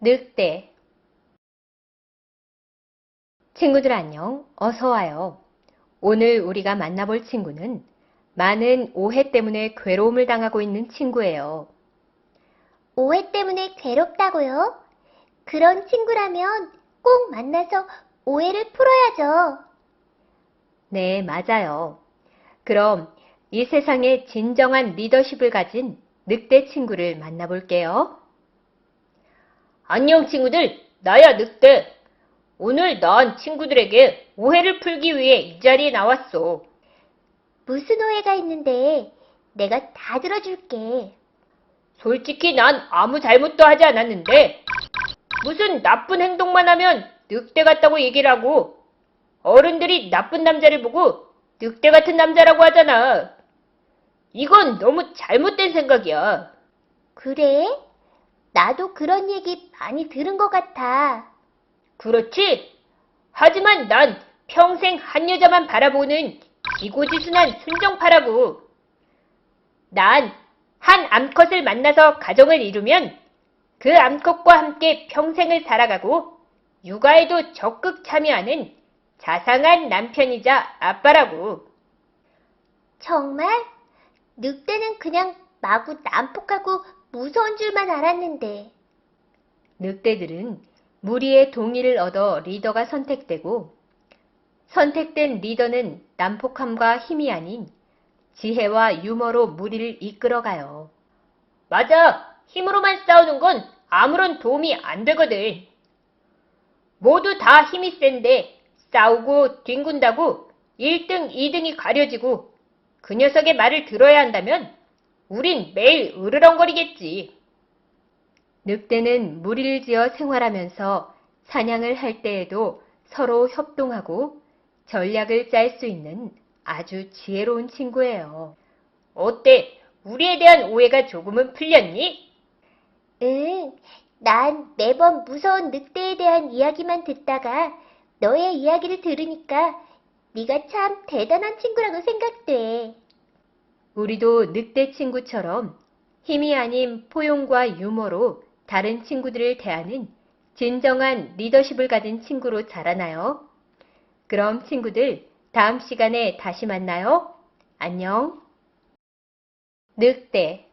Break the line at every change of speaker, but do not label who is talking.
늑대 친구들 안녕. 어서 와요. 오늘 우리가 만나볼 친구는 많은 오해 때문에 괴로움을 당하고 있는 친구예요.
오해 때문에 괴롭다고요? 그런 친구라면 꼭 만나서 오해를 풀어야죠.
네, 맞아요. 그럼 이 세상에 진정한 리더십을 가진 늑대 친구를 만나볼게요. 안녕 친구들, 나야 늑대. 오늘 난 친구들에게 오해를 풀기 위해 이 자리에 나왔어.
무슨 오해가 있는데 내가 다 들어줄게.
솔직히 난 아무 잘못도 하지 않았는데 무슨 나쁜 행동만 하면 늑대 같다고 얘기를 하고 어른들이 나쁜 남자를 보고 늑대 같은 남자라고 하잖아. 이건 너무 잘못된 생각이야.
그래? 나도 그런 얘기 많이 들은 것 같아.
그렇지? 하지만 난 평생 한 여자만 바라보는 지고지순한 순정파라고. 난 한 암컷을 만나서 가정을 이루면 그 암컷과 함께 평생을 살아가고 육아에도 적극 참여하는 자상한 남편이자 아빠라고.
정말? 늑대는 그냥 마구 난폭하고 무서운 줄만 알았는데.
늑대들은 무리의 동의를 얻어 리더가 선택되고 선택된 리더는 난폭함과 힘이 아닌 지혜와 유머로 무리를 이끌어가요. 맞아. 힘으로만 싸우는 건 아무런 도움이 안 되거든. 모두 다 힘이 센데 싸우고 뒹군다고 1등, 2등이 가려지고 그 녀석의 말을 들어야 한다면 우린 매일 으르렁거리겠지. 늑대는 무리를 지어 생활하면서 사냥을 할 때에도 서로 협동하고 전략을 짤 수 있는 아주 지혜로운 친구예요. 어때? 우리에 대한 오해가 조금은 풀렸니?
응, 난 매번 무서운 늑대에 대한 이야기만 듣다가 너의 이야기를 들으니까 네가 참 대단한 친구라고 생각돼.
우리도 늑대 친구처럼 힘이 아닌 포용과 유머로 다른 친구들을 대하는 진정한 리더십을 가진 친구로 자라나요. 그럼 친구들, 다음 시간에 다시 만나요. 안녕. 늑대